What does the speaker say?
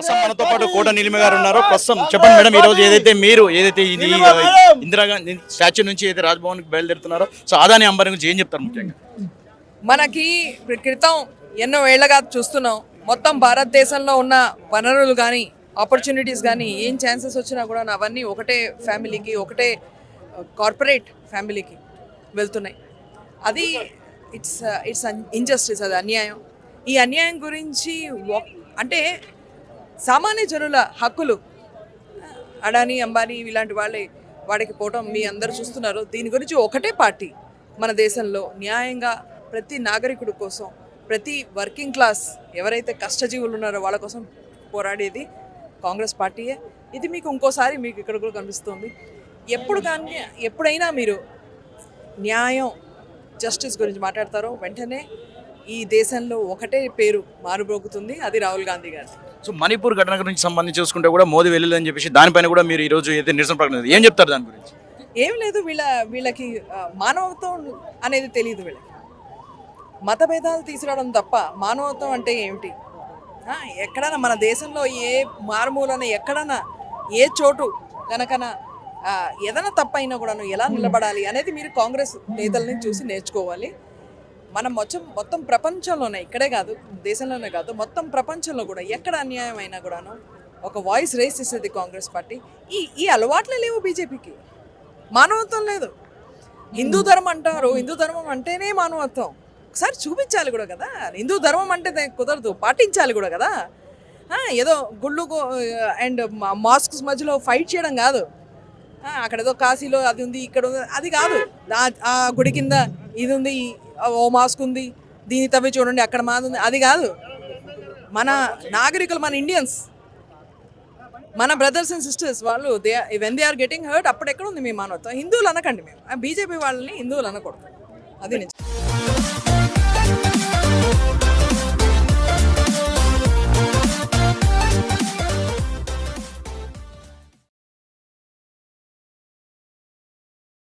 ప్రస్తుతం మనతో పాటు కోట నీలిమ గారు ఉన్నారు. ప్రస్తుతం చెప్పండి మేడం ఈ రోజు ఏదైతే మీరు ఏదైతే ఇది ఇందిరాగాంధీ స్టాచ్యూ నుంచి ఏదైతే రాజ్భవన్కి బయలుదేరుతున్నారో సో ఆదాని అంబానీ గురించి ఏం చెప్తారు ముఖ్యంగా? మనకి క్రితం ఎన్నో ఏళ్ళగా చూస్తున్నాం. మొత్తం భారతదేశంలో ఉన్న వనరులు కానీ ఆపర్చునిటీస్ కానీ ఏం ఛాన్సెస్ వచ్చినా కూడా అవన్నీ ఒకటే ఫ్యామిలీకి ఒకటే కార్పొరేట్ ఫ్యామిలీకి వెళ్తున్నాయి. అది ఇట్స్ ఇట్స్ ఇంజస్టిస్ అది అన్యాయం. ఈ అన్యాయం గురించి అంటే సామాన్య జనుల హక్కులు. అడానీ అంబానీ ఇలాంటి వాళ్ళే వాడికి పోవటం మీ అందరు చూస్తున్నారు. దీని గురించి ఒకటే పార్టీ మన దేశంలో న్యాయంగా ప్రతి నాగరికుడి కోసం ప్రతి వర్కింగ్ క్లాస్ ఎవరైతే కష్టజీవులు ఉన్నారో వాళ్ళ కోసం పోరాడేది కాంగ్రెస్ పార్టీయే. ఇది మీకు ఇంకోసారి మీకు ఇక్కడ కూడా కనిపిస్తుంది. ఎప్పుడు కానీ ఎప్పుడైనా మీరు న్యాయం జస్టిస్ గురించి మాట్లాడతారో వెంటనే ఈ దేశంలో ఒకటే పేరు మారుబ్రోగుతుంది అది రాహుల్ గాంధీ గారు సో మణిపూర్ ఘటన గురించి సంబంధించి చూసుకుంటే కూడా మోదీ వెళ్ళలేదని చెప్పేసి దానిపైన కూడా మీరు ఈ రోజు ఏదైతే నిరసన ప్రకటన ఏం చెప్తారు దాని గురించి? ఏం లేదు వీళ్ళ వీళ్ళకి మానవత్వం అనేది తెలియదు వీళ్ళకి. మతభేదాలు తీసుకురావడం తప్ప మానవత్వం అంటే ఏమిటి? ఎక్కడైనా మన దేశంలో ఏ మారుమూలన ఎక్కడైనా ఏ చోటు కనుకన ఏదైనా తప్పైనా కూడాను ఎలా నిలబడాలి అనేది మీరు కాంగ్రెస్ నేతల్ని చూసి నేర్చుకోవాలి. మనం మొత్తం మొత్తం ప్రపంచంలోనే ఇక్కడే కాదు దేశంలోనే కాదు మొత్తం ప్రపంచంలో కూడా ఎక్కడ అన్యాయం అయినా కూడాను ఒక వాయిస్ రేస్ ఇస్తుంది కాంగ్రెస్ పార్టీ. ఈ ఈ అలవాట్లే లేవు బీజేపీకి. మానవత్వం లేదు. హిందూ ధర్మం అంటారు. హిందూ ధర్మం అంటేనే మానవత్వం. ఒకసారి చూపించాలి కూడా కదా. హిందూ ధర్మం అంటే కుదరదు. పాటించాలి కూడా కదా. ఏదో గుళ్ళు అండ్ మాస్క్స్ మధ్యలో ఫైట్ చేయడం కాదు. అక్కడ ఏదో కాశీలో అది ఉంది ఇక్కడ ఉంది అది కాదు. ఆ గుడి కింద ఇది ఉంది ఓ మాస్క్ ఉంది దీని తవ్వి చూడండి అక్కడ మాది ఉంది. అది కాదు. మన నాగరికులు మన ఇండియన్స్ మన బ్రదర్స్ అండ్ సిస్టర్స్ వాళ్ళు they when they are getting hurt అప్పుడు ఎక్కడ ఉంది మీ మానవత్వం? హిందువులు అనకండి మేము. బీజేపీ వాళ్ళని హిందువులు అనకూడదు. అది నిజం.